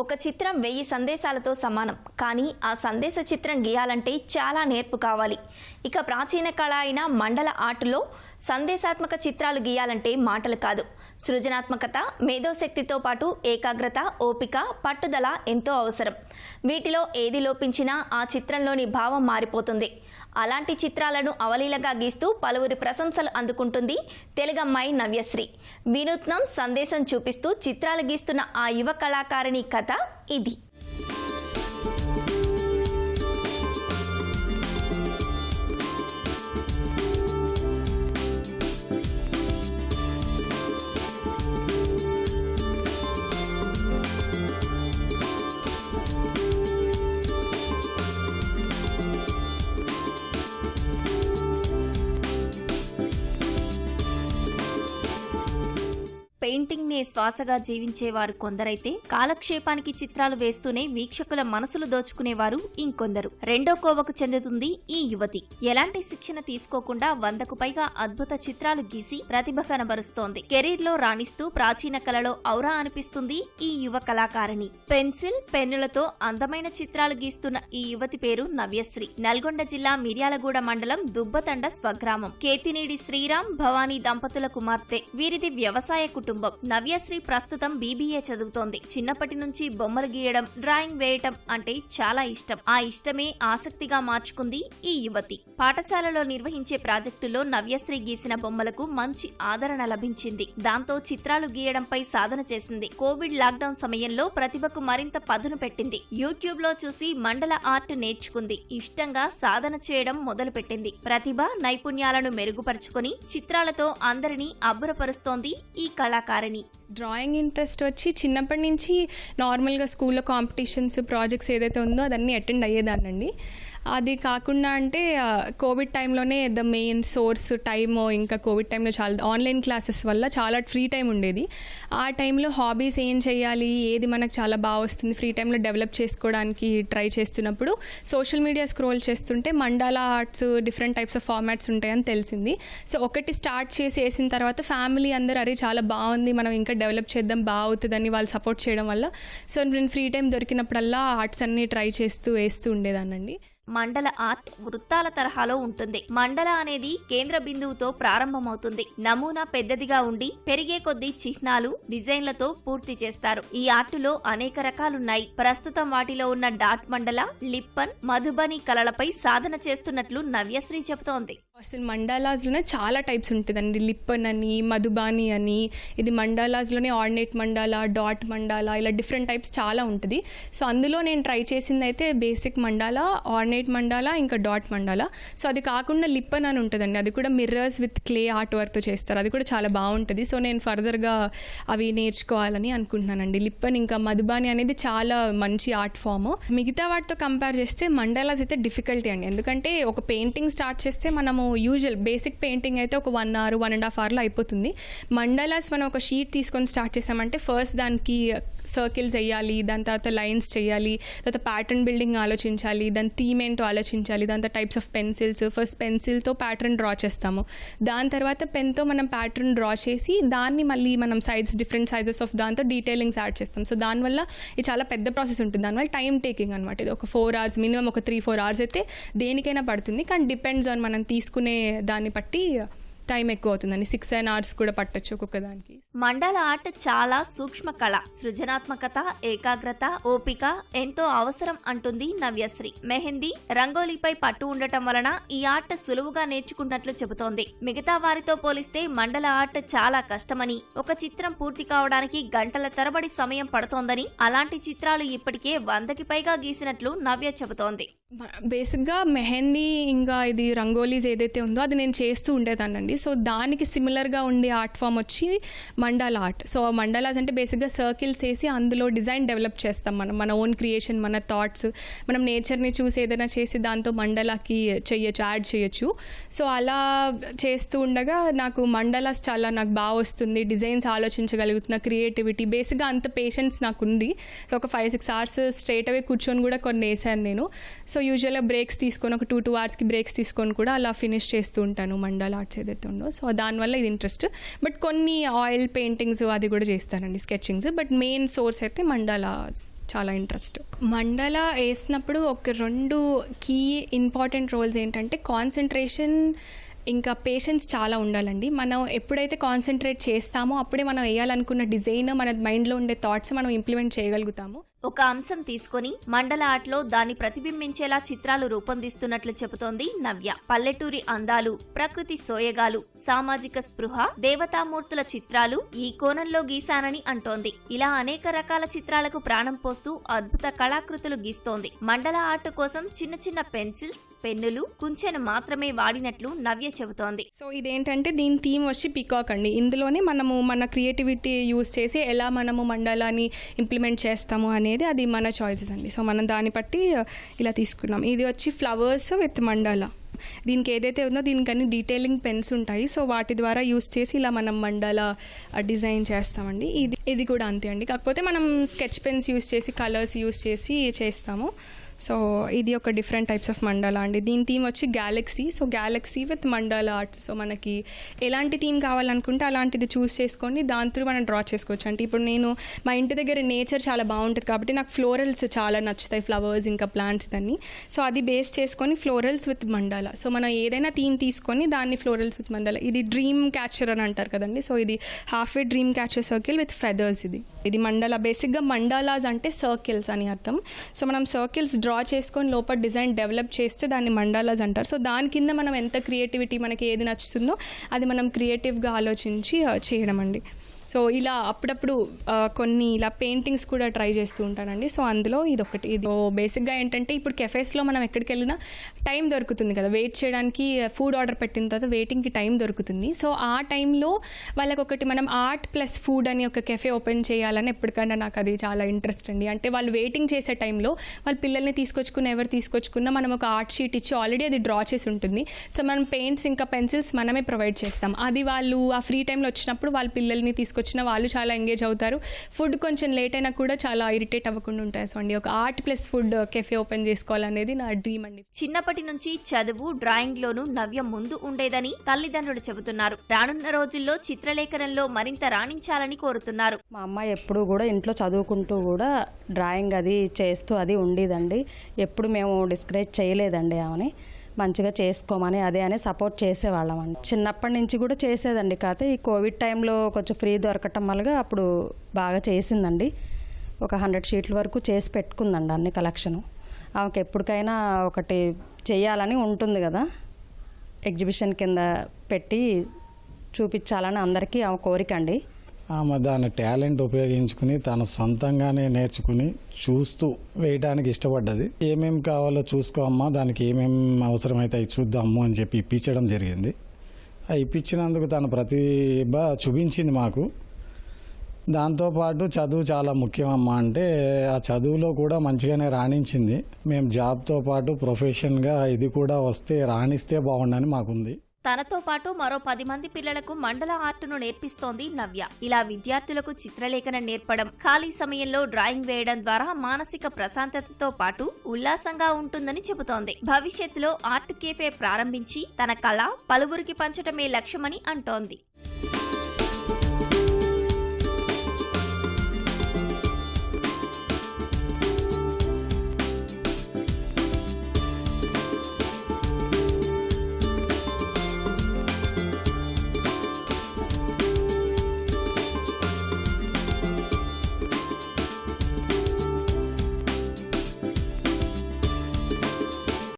ఒక చిత్రం వెయ్యి సందేశాలతో సమానం. కానీ ఆ సందేశ చిత్రం గీయాలంటే చాలా నేర్పు కావాలి. ఇక ప్రాచీన కళ అయిన మండల ఆర్టులో సందేశాత్మక చిత్రాలు గీయాలంటే మాటలు కాదు. సృజనాత్మకత మేధోశక్తితో పాటు ఏకాగ్రత ఓపిక పట్టుదల ఎంతో అవసరం. వీటిలో ఏది లోపించినా ఆ చిత్రంలోని భావం మారిపోతుంది. అలాంటి చిత్రాలను అవలీలగా గీస్తూ పలువురి ప్రశంసలు అందుకుంటుంది తెలుగమ్మాయి నవ్యశ్రీ. వినూత్నం సందేశం చూపిస్తూ చిత్రాలు గీస్తున్న ఆ యువ కళాకారిణి కథ ఇది. శ్వాసగా జీవించేవారు కొందరైతే కాలక్షేపానికి చిత్రాలు వేస్తూనే వీక్షకుల మనసులు దోచుకునేవారు ఇంకొందరు. రెండో కోవకు చెందుతుంది ఈ యువతి. ఎలాంటి శిక్షణ తీసుకోకుండా వందకు పైగా అద్భుత చిత్రాలు గీసి ప్రతిభ కనబరుస్తోంది. కెరీర్లో రాణిస్తూ ప్రాచీన కళలో ఔరా అనిపిస్తుంది ఈ యువ కళాకారిణి. పెన్సిల్ పెన్నులతో అందమైన చిత్రాలు గీస్తున్న ఈ యువతి పేరు నవ్యశ్రీ. నల్గొండ జిల్లా మిర్యాలగూడ మండలం దుబ్బతండ స్వగ్రామం. కేతినేడి శ్రీరామ్ భవానీ దంపతుల కుమార్తె. వీరిది వ్యవసాయ కుటుంబం. నవ్యశ్రీ ప్రస్తుతం బీబీఏ చదువుతోంది. చిన్నప్పటి నుంచి బొమ్మలు గీయడం డ్రాయింగ్ వేయటం అంటే చాలా ఇష్టం. ఆ ఇష్టమే ఆసక్తిగా మార్చుకుంది ఈ యువతి. పాఠశాలలో నిర్వహించే ప్రాజెక్టులో నవ్యశ్రీ గీసిన బొమ్మలకు మంచి ఆదరణ లభించింది. దాంతో చిత్రాలు గీయడంపై సాధన చేసింది. కోవిడ్ లాక్డౌన్ సమయంలో ప్రతిభకు మరింత పదును పెట్టింది. యూట్యూబ్లో చూసి మండల ఆర్ట్ నేర్చుకుంది. ఇష్టంగా సాధన చేయడం మొదలుపెట్టింది. ప్రతిభ నైపుణ్యాలను మెరుగుపరుచుకొని చిత్రాలతో అందరినీ అబ్బురపరుస్తోంది ఈ కళాకారిణి. డ్రాయింగ్ ఇంట్రెస్ట్ వచ్చి చిన్నప్పటి నుంచి నార్మల్గా స్కూల్లో కాంపిటీషన్స్ ప్రాజెక్ట్స్ ఏదైతే ఉందో అదన్నీ అటెండ్ అయ్యేదానండి అది కాకుండా అంటే కోవిడ్ టైంలోనే ద మెయిన్ సోర్స్ టైమ్ ఇంకా కోవిడ్ టైంలో చాలా ఆన్లైన్ క్లాసెస్ వల్ల చాలా ఫ్రీ టైం ఉండేది. ఆ టైంలో హాబీస్ ఏం చేయాలి ఏది మనకు చాలా బాగా వస్తుంది ఫ్రీ టైంలో డెవలప్ చేసుకోవడానికి ట్రై చేస్తున్నప్పుడు సోషల్ మీడియా స్క్రోల్ చేస్తుంటే mandala arts different types of formats ఉంటాయని తెలిసింది. సో ఒకటి స్టార్ట్ చేసి వేసిన తర్వాత ఫ్యామిలీ అందరూ అరే చాలా బాగుంది మనం ఇంకా డెవలప్ చేద్దాం బాగా అవుతుందని వాళ్ళు సపోర్ట్ చేయడం వల్ల. సో నేను ఫ్రీ టైం దొరికినప్పుడల్లా ఆర్ట్స్ అన్ని ట్రై చేస్తూ వేస్తూ ఉండేదానండి మండల ఆర్ట్ వృత్తాల తరహాలో ఉంటుంది. మండల అనేది కేంద్ర బిందువుతో ప్రారంభమవుతుంది. నమూనా పెద్దదిగా ఉండి పెరిగే కొద్దీ చిహ్నాలు డిజైన్లతో పూర్తి చేస్తారు. ఈ ఆర్టులో అనేక రకాలున్నాయి. ప్రస్తుతం వాటిలో ఉన్న డాట్ మండల లిప్పన్ మధుబని కళలపై సాధన చేస్తున్నట్లు నవ్యశ్రీ చెబుతోంది. అసలు మండాలాస్లోనే చాలా టైప్స్ ఉంటుందండి. లిప్పన్ అని మధుబాని అని ఇది మండాలాస్లోనే ఆర్డినేట్ మండాలా డాట్ మండాలా ఇలా డిఫరెంట్ టైప్స్ చాలా ఉంటుంది. సో అందులో నేను ట్రై చేసింది అయితే బేసిక్ మండాలా ఆర్డినేట్ మండాలా ఇంకా డాట్ మండాలా. సో అది కాకుండా లిప్పన్ అని ఉంటుందండి. అది కూడా మిర్రర్స్ విత్ క్లే ఆర్ట్ వర్క్తో చేస్తారు. అది కూడా చాలా బాగుంటుంది. సో నేను ఫర్దర్గా అవి నేర్చుకోవాలని అనుకుంటున్నానండి. లిప్పన్ ఇంకా మధుబాని అనేది చాలా మంచి ఆర్ట్ ఫామ్. మిగతా వాటితో కంపేర్ చేస్తే మండాలాస్ అయితే డిఫికల్టీ అండి. ఎందుకంటే ఒక పెయింటింగ్ స్టార్ట్ చేస్తే మనము యూజువల్ బేసిక్ పెయింటింగ్ అయితే ఒక one hour one and half అవర్లో అయిపోతుంది. మండలాస్ మనం ఒక షీట్ తీసుకొని స్టార్ట్ చేసామంటే ఫస్ట్ దానికి సర్కిల్స్ వేయాలి దాని తర్వాత లైన్స్ చేయాలి తర్వాత ప్యాటర్న్ బిల్డింగ్ ఆలోచించాలి దాని థీమ్ ఏంటో ఆలోచించాలి దాని తర్వాత టైప్స్ ఆఫ్ పెన్సిల్స్ ఫస్ట్ పెన్సిల్తో ప్యాటర్న్ డ్రా చేస్తాము. దాని తర్వాత పెన్తో మనం ప్యాటర్న్ డ్రా చేసి దాన్ని మళ్ళీ మనం సైజ్ డిఫరెంట్ సైజెస్ ఆఫ్ దాంతో డీటెయిలింగ్స్ యాడ్ చేస్తాం. సో దానివల్ల ఇది చాలా పెద్ద ప్రాసెస్ ఉంటుంది. దానివల్ల టైం టేకింగ్ అనమాట ఇది. ఒక ఫోర్ అవర్స్ మినిమం ఒక త్రీ ఫోర్ అవర్స్ అయితే దేనికైనా పడుతుంది. కానీ డిపెండ్స్ ఆన్ మనం తీసుకునే దాన్ని బట్టి టైం ఎక్కువ అవుతుందండి. సిక్స్ అండ్ అవర్స్ కూడా పట్టొచ్చు ఒక్కొక్క దానికి మండల ఆర్ట్ చాలా సూక్ష్మ కళ. సృజనాత్మకత ఏకాగ్రత ఓపిక ఎంతో అవసరం అంటుంది నవ్యశ్రీ. మెహందీ రంగోలీపై పట్టు ఉండటం వలన ఈ ఆర్ట్ సులువుగా నేర్చుకున్నట్లు చెబుతోంది. మిగతా వారితో పోలిస్తే మండల ఆర్ట్ చాలా కష్టమని ఒక చిత్రం పూర్తి కావడానికి గంటల తరబడి సమయం పడుతోందని అలాంటి చిత్రాలు ఇప్పటికే వందకి పైగా గీసినట్లు నవ్య చెబుతోంది. బేసిక్గా మెహందీ ఇంకా ఇది రంగోలీస్ ఏదైతే ఉందో అది నేను చేస్తూ ఉండేదానండి సో దానికి సిమిలర్గా ఉండే ఆర్ట్ ఫామ్ వచ్చి మండల ఆర్ట్. సో మండాలాస్ అంటే బేసిక్గా సర్కిల్స్ వేసి అందులో డిజైన్ డెవలప్ చేస్తాం మనం. మన ఓన్ క్రియేషన్ మన థాట్స్ మనం నేచర్ని చూసి ఏదైనా చేసి దాంతో మండలాకి చెయ్యొచ్చు యాడ్ చేయొచ్చు సో అలా చేస్తూ ఉండగా నాకు మండలాస్ చాలా నాకు బాగా వస్తుంది. డిజైన్స్ ఆలోచించగలుగుతున్న క్రియేటివిటీ బేసిక్గా అంత పేషెన్స్ నాకు ఉంది. ఒక five six hours straight away కూర్చొని కూడా కొన్ని వేసాను నేను. సో యూజువల్గా బ్రేక్స్ తీసుకొని ఒక టూ టూ అవర్స్కి బ్రేక్స్ తీసుకొని కూడా అలా ఫినిష్ చేస్తూ ఉంటాను మండల ఆర్ట్స్ ఏదైతే ఉందో. సో దానివల్ల ఇది ఇంట్రెస్ట్ బట్ కొన్ని ఆయిల్ పెయింటింగ్స్ అది కూడా చేస్తానండి స్కెచింగ్స్ బట్ మెయిన్ సోర్స్ అయితే మండలాస్ చాలా ఇంట్రెస్ట్ మండల వేసినప్పుడు ఒక రెండు కీ ఇంపార్టెంట్ రోల్స్ ఏంటంటే కాన్సన్ట్రేషన్ ఇంకా పేషెన్స్ చాలా ఉండాలండి. మనం ఎప్పుడైతే కాన్సన్ట్రేట్ చేస్తామో అప్పుడే మనం వేయాలనుకున్న డిజైన్ మన మైండ్లో ఉండే థాట్స్ మనం ఇంప్లిమెంట్ చేయగలుగుతాము. ఒక అంశం తీసుకొని మండల ఆర్ట్లో దాన్ని ప్రతిబింబించేలా చిత్రాలు రూపొందిస్తున్నట్లు చెబుతోంది నవ్య. పల్లెటూరి అందాలు ప్రకృతి సోయగాలు సామాజిక స్పృహ దేవతామూర్తుల చిత్రాలు ఈ కోణంలో గీశానని అంటోంది. ఇలా అనేక రకాల చిత్రాలకు ప్రాణం పోస్తూ అద్భుత కళాకృతులు గీస్తోంది. మండల ఆర్ట్ కోసం చిన్న చిన్న పెన్సిల్స్ పెన్నులు కుంచెను మాత్రమే వాడినట్లు నవ్య చెబుతోంది. సో ఇదేంటంటే దీని థీమ్ వచ్చి పికాక్ అండి. ఇందులోనే మనము మన క్రియేటివిటీ యూస్ చేసి ఎలా మనము మండలాన్ని ఇంప్లిమెంట్ చేస్తాము అనేది అది మన చాయిసెస్ అండి. సో మనం దాన్ని బట్టి ఇలా తీసుకున్నాం. ఇది వచ్చి ఫ్లవర్స్ విత్ మండల దీనికి ఏదైతే ఉందో దీనికన్నీ డీటెయిలింగ్ పెన్స్ ఉంటాయి. సో వాటి ద్వారా యూస్ చేసి ఇలా మనం మండల డిజైన్ చేస్తామండి. ఇది ఇది కూడా అంతే అండి. కాకపోతే మనం స్కెచ్ పెన్స్ యూస్ చేసి కలర్స్ యూస్ చేసి చేస్తాము. సో ఇది ఒక డిఫరెంట్ టైప్స్ ఆఫ్ మండలా అండి. దీని థీమ్ వచ్చి galaxy so galaxy with mandala art so మనకి ఎలాంటి థీమ్ కావాలనుకుంటే అలాంటిది చూస్ చేసుకొని దాని త్రూ మనం డ్రా చేసుకోవచ్చు. అంటే ఇప్పుడు నేను మా ఇంటి దగ్గర నేచర్ చాలా బాగుంటుంది కాబట్టి నాకు ఫ్లోరల్స్ చాలా నచ్చుతాయి ఫ్లవర్స్ ఇంకా ప్లాంట్స్ దాన్ని సో అది బేస్ చేసుకొని ఫ్లోరల్స్ విత్ మండలా సో మనం ఏదైనా థీమ్ తీసుకొని దాన్ని ఫ్లోరల్స్ విత్ మండలా ఇది డ్రీమ్ క్యాచర్ అని అంటారు కదండి. సో ఇది half a dream catcher circle with feathers ఇది. ఇది మండలా బేసిక్గా మండలాస్ అంటే సర్కిల్స్ అని అర్థం. సో మనం సర్కిల్స్ డ్రా డ్రా చేసుకొని లోపల డిజైన్ డెవలప్ చేస్తే దాన్ని మండలాస్ అంటారు. సో దాని కింద మనం ఎంత క్రియేటివిటీ మనకి ఏది నచ్చుతుందో అది మనం క్రియేటివ్గా ఆలోచించి చేయడం అండి. సో ఇలా అప్పుడప్పుడు కొన్ని ఇలా పెయింటింగ్స్ కూడా ట్రై చేస్తూ ఉంటానండి. సో అందులో ఇది ఒకటి ఇది బేసిక్గా ఏంటంటే ఇప్పుడు కెఫేస్లో మనం ఎక్కడికి వెళ్ళినా టైం దొరుకుతుంది కదా. వెయిట్ చేయడానికి ఫుడ్ ఆర్డర్ పెట్టిన తర్వాత వెయిటింగ్కి టైం దొరుకుతుంది. సో ఆ టైంలో వాళ్ళకి ఒకటి మనం ఆర్ట్ ప్లస్ ఫుడ్ అని ఒక కెఫే ఓపెన్ చేయాలని ఎప్పటికైనా నాకు అది చాలా ఇంట్రెస్ట్ అండి. అంటే వాళ్ళు వెయిటింగ్ చేసే టైంలో వాళ్ళ పిల్లల్ని తీసుకొచ్చుకున్న ఎవరు తీసుకొచ్చుకున్నా మనం ఒక ఆర్ట్ షీట్ ఇచ్చి ఆల్రెడీ అది డ్రా చేసి ఉంటుంది. సో మనం పెయింట్స్ ఇంకా పెన్సిల్స్ మనమే ప్రొవైడ్ చేస్తాం. అది వాళ్ళు ఆ ఫ్రీ టైంలో వచ్చినప్పుడు వాళ్ళ పిల్లల్ని తీసుకొచ్చిన వాళ్ళు చాలా ఎంగేజ్ అవుతారు. ఫుడ్ కొంచెం లేట్ అయినా కూడా చాలా ఇరిటేట్ అవ్వకుండా ఉంటాయి. సో అండి ఒక art plus food cafe open చేసుకోవాలనేది నా డ్రీమ్ అండి. చిన్నప్పటి నుంచి చదువు డ్రాయింగ్ లోను నవ్య ముందు ఉండేదని తల్లిదండ్రులు చెబుతున్నారు. రానున్న రోజుల్లో చిత్రలేఖనంలో మరింత రాణించాలని కోరుతున్నారు. మా అమ్మ ఎప్పుడు కూడా ఇంట్లో చదువుకుంటూ కూడా డ్రాయింగ్ అది చేస్తూ అది ఉండేదండి. ఎప్పుడు మేము డిస్కరేజ్ చేయలేదండి ఆమెని. మంచిగా చేసుకోమని అదే అని సపోర్ట్ చేసేవాళ్ళం అండి చిన్నప్పటి నుంచి కూడా చేసేదండి కాకపోతే ఈ కోవిడ్ టైంలో కొంచెం ఫ్రీ దొరకటం వల్ల అప్పుడు బాగా చేసిందండి. ఒక హండ్రెడ్ షీట్ల వరకు చేసి పెట్టుకుందండి అన్ని కలెక్షను. ఆమెకి ఎప్పటికైనా ఒకటి చేయాలని ఉంటుంది కదా. ఎగ్జిబిషన్ కింద పెట్టి చూపించాలని అందరికీ ఆమె కోరిక అండి. ఆమె దాని టాలెంట్ ఉపయోగించుకుని తన సొంతంగానే నేర్చుకుని చూస్తూ వేయడానికి ఇష్టపడ్డది. ఏమేం కావాలో చూసుకో అమ్మా దానికి ఏమేం అవసరమైతే అవి చూద్దాము అని చెప్పి ఇప్పించడం జరిగింది. ఆ ఇప్పించినందుకు తన ప్రతిభ చూపించింది మాకు. దాంతోపాటు చదువు చాలా ముఖ్యమమ్మా అంటే ఆ చదువులో కూడా మంచిగానే రాణించింది. మేము జాబ్తో పాటు ప్రొఫెషన్గా ఇది కూడా వస్తే రాణిస్తే బాగుండని మాకుంది. తనతో పాటు మరో పది మంది పిల్లలకు మండల ఆర్టును నేర్పిస్తోంది నవ్య. ఇలా విద్యార్థులకు చిత్రలేఖనం నేర్పడం ఖాళీ సమయంలో డ్రాయింగ్ వేయడం ద్వారా మానసిక ప్రశాంతతతో పాటు ఉల్లాసంగా ఉంటుందని చెబుతోంది. భవిష్యత్తులో ఆర్ట్ కేఫే ప్రారంభించి తన కళ పలువురికి పంచటమే లక్ష్యమని అంటోంది.